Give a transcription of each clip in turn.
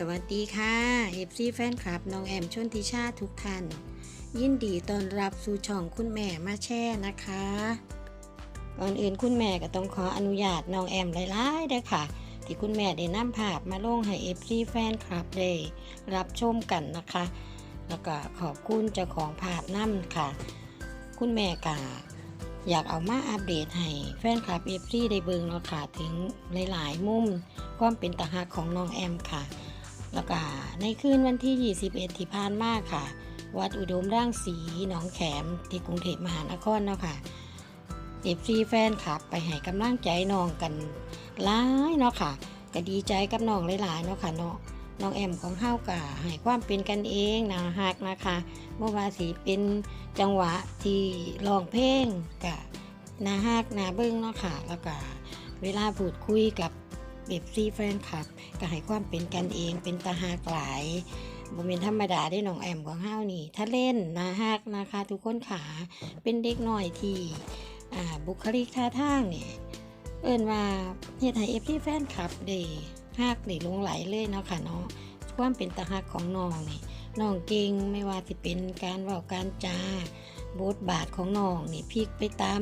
สวัสดีค่ะเอฟซีแฟนคลับน้องแอมชนทิชาทุกท่าน ยินดีต้อนรับสู่ช่องคุณแม่มาแช่นะคะ ก่อนอื่นคุณแม่ก็ต้องขออนุญาตน้องแอมหลายๆเด้อค่ะ ที่คุณแม่ได้นำภาพมาลงให้เอฟซีแฟนคลับได้รับชมกันนะคะ แล้วก็ขอบคุณเจ้าของภาพนั่นค่ะ คุณแม่กาอยากเอามาอัปเดตให้แฟนคลับเอฟซีได้เบิ่งเนาะค่ะถึงหลายๆ มุมความเป็นตาหักของน้องแอมค่ะ แล้วก็ในคืนวันที่ 21 ที่ผ่านมาค่ะ วัดอุดมร่างสีหนองแขมที่กรุงเทพมหานครเนาะค่ะเอฟซีแฟนคลับ ไปให้กำลังใจน้องกันหลายเนาะค่ะ ก็ดีใจกับน้องหลายๆเนาะค่ะเนาะน้องแอมของเฮากะให้ความเป็นกันเองนะฮักนะคะเมื่อวาสีเป็นจังหวะที่ร้องเพลงกะนาฮักนาเบิ้งเนาะค่ะ แล้วก็เวลาพูดคุยกับ เบบซีแฟนคลับก็ให้ความเป็นกันเองเป็นตาหักหลายบ่เป็นธรรมดาได้น้องแอมของเฮานี่ ถ้าเล่นนาฮักนะคะทุกคนขาเป็นเด็กน้อยที่บุคลิกท่าทางเนี่ยเอิ้นว่าเฮ็ดให้เอฟซีแฟนคลับได้ฮักได้ลงไหลเลยเนาะค่ะเนาะความเป็นตาฮักของน้องนี่น้องเก่งไม่ว่าสิเป็นการเว้าการจาบทบาทของน้องนี่พลิกไปตาม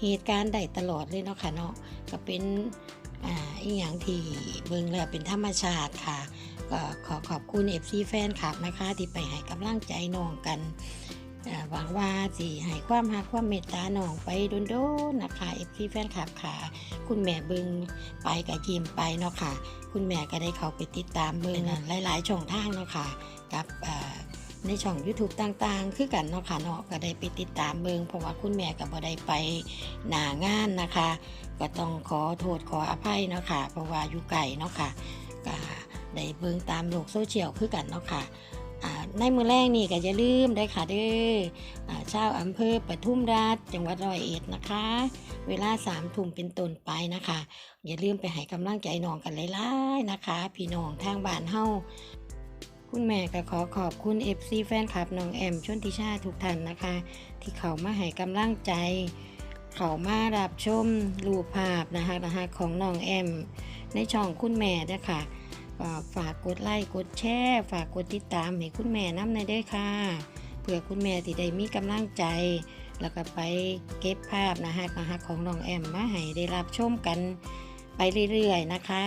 เหตุการณ์ได้ตลอดเลยเนาะค่ะเนาะก็เป็น อ่าอีกอย่างที่เบิ่งแล้วเป็นธรรมชาติค่ะก็ขอขอบคุณ FC แฟนคลับนะคะที่ไปให้กำลังใจน้องกันหวังว่าสิให้ความรักความเมตตาน้องไปโดนๆนะคะ FC แฟนคลับค่ะ คุณแม่เบิงไปกับยิมไปเนาะค่ะ คุณแม่ก็ได้เข้าไปติดตามเบิงหลาย ๆ ช่องทางเนาะค่ะ กับอ่ ในช่อง YouTube ต่างๆ คือกันเนาะค่ะเนาะก็ได้ไปติดตามเบิงเพราะว่าคุณแม่ก็บ่ได้ไปหนางานนะคะ ก็ต้องขอโทษขออภัยเนาะค่ะเพราะว่าอยู่ไกลเนาะค่ะก็ได้เบิงตามโลกโซเชียลคือกันเนาะค่ะในมือแรกนี่ก็อย่าลืมได้ค่ะเด้อชาวอำเภอปทุมราชจังหวัดร้อยเอ็ดนะคะ เวลาสามทุ่มเป็นต้นไปนะคะ อย่าลืมไปให้กำลังใจน้องกันหลายๆนะคะ พี่น้องทางบ้านเฮา คุณแม่ก็ขอขอบคุณ FC แฟนคลับน้องแอมชนทิชาทุกท่านนะคะ ที่เขามาให้กำลังใจ เขามารับชมรูปภาพนะคะนะคะของน้องแอม ในช่องคุณแม่ด้วยค่ะฝากกดไลค์กดแชร์ฝากกดติดตามให้คุณแม่น้ำในด้วยค่ะเพื่อคุณแม่ที่ได้มีกำลังใจ แล้วก็ไปเก็บภาพนะคะนะคะของน้องแอมมาให้ได้รับชมกันไปเรื่อยๆนะคะ